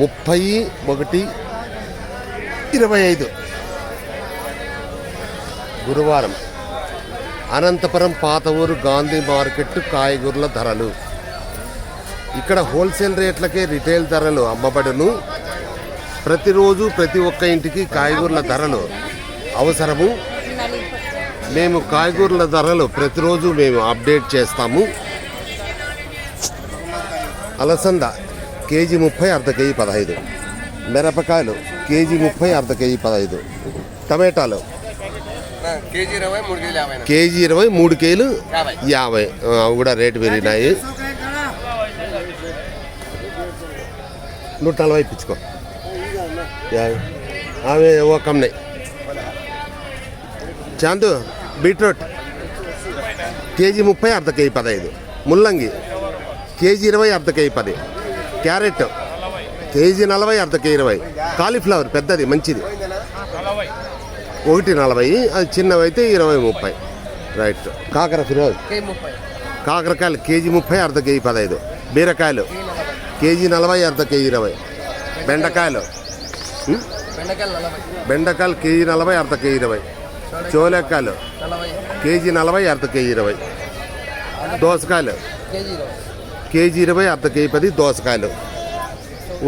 ముప్పై ఒకటి ఇరవై ఐదు. గురువారం అనంతపురం పాత ఊరు గాంధీ మార్కెట్ కాయగూరల ధరలు. ఇక్కడ హోల్సేల్ రేట్లకే రిటైల్ ధరలు అమ్మబడును. ప్రతిరోజు ప్రతి ఒక్క ఇంటికి కాయగూరల ధరలు అవసరము. మేము కాయగూరల ధరలు ప్రతిరోజు మేము అప్డేట్ చేస్తాము. అలసంద కేజీ ముప్పై అర్ధ కేజీ పదహైదు. మిరపకాయలు కేజీ ముప్పై అర్ధ కేజీ పదహైదు. టమాటాలు కేజీ ఇరవై మూడు కేజీలు యాభై అవి కూడా రేటు పెరిగినాయి. నూట నలభై ఇప్పించుకో. అవి ఓ కమ్నాయి చాందు బీట్రూట్. కేజీ ముప్పై అర్ధ కేజీ పదహైదు. ముల్లంగి. కేజీ ఇరవై అర్ధ కేజీ పది. క్యారెట్. కేజీ నలభై అర్ధ కేజీ ఇరవై. కాలీఫ్లవర్ పెద్దది మంచిది. ఒకటి నలభై అది చిన్నవి అయితే ఇరవై ముప్పై. రైట్. కాకర ఫిరోజ్. కాకరకాయలు కేజీ ముప్పై అర్ధ కేజీ పదహైదు. బీరకాయలు కేజీ నలభై అర్ధ కేజీ ఇరవై. బెండకాయలు? బెండకాయలు కేజీ నలభై అర్ధ కేజీ ఇరవై చోలేకాయలు కేజీ నలభై అర్ధ కేజీ ఇరవై. దోసకాయలు కేజీ ఇరవై అర్ధ కేజీ పది దోసకాయలు.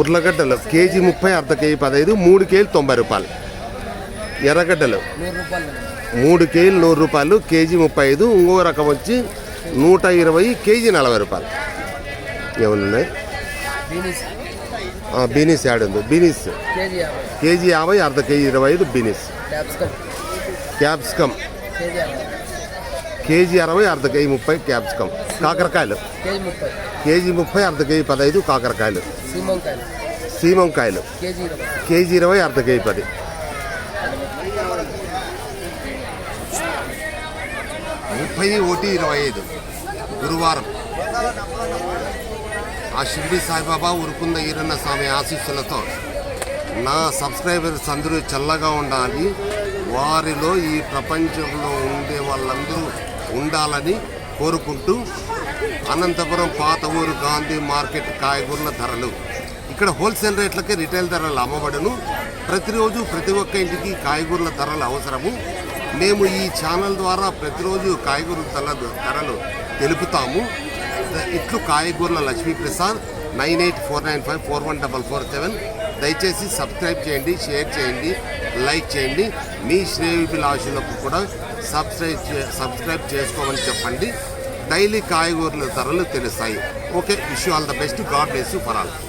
ఉర్లగడ్డలు కేజీ ముప్పై అర్ధ కేజీ పదహైదు మూడు కేజీలు తొంభై రూపాయలు. ఎర్రగడ్డలు మూడు కేజీలు నూరు రూపాయలు కేజీ ముప్పై ఐదు ఇంకో రకం వచ్చి నూట ఇరవై కేజీ నలభై రూపాయలు. ఏమన్నాయి బీనీస్ బీనీస్ యాడ్ ఉంది. బీనీస్. కేజీ యాభై అర్ధ కేజీ ఇరవై ఐదు బీనీస్. క్యాప్సికమ్. కేజీ అరవై అర్ధ కేజీ ముప్పై క్యాప్సికమ్. కాకరకాయలు. కేజీ ముప్పై అర్ధ కేజీ పదహైదు కాకరకాయలు. సీమంకాయలు. కేజీ ఇరవై అర్ధ కేజీ పది. ముప్పై ఒకటి ఇరవై ఐదు. గురువారం. ఆ షిర్డి సాయిబాబా ఉరుకుంద ఈరన్న స్వామి ఆశీస్సులతో నా సబ్స్క్రైబర్స్ అందరూ చల్లగా ఉండాలి. వారిలో ఈ ప్రపంచంలో ఉండే వాళ్ళందరూ ఉండాలని కోరుకుంటూ అనంతపురం పాత ఊరు గాంధీ మార్కెట్ కాయగూరల ధరలు. ఇక్కడ హోల్సేల్ రేట్లకే రిటైల్ ధరలు అమ్మబడును. ప్రతిరోజు ప్రతి ఒక్క ఇంటికి కాయగూరల ధరలు అవసరము. మేము ఈ ఛానల్ ద్వారా ప్రతిరోజు కాయగూరల ధరలు ధరలు తెలుపుతాము. ఇట్లు కాయగూరల Lakshmiprasad nine eight four nine five four one double four seven. దయచేసి సబ్స్క్రైబ్ చేయండి షేర్ చేయండి లైక్ చేయండి. మీ శ్రేయోభిలాషులకు కూడా సబ్స్క్రైబ్ సబ్స్క్రైబ్ చేసుకోమని చెప్పండి. డైలీ కాయగూరల ధరలు తెలుస్తాయి. Okay wish all the best. God bless for all.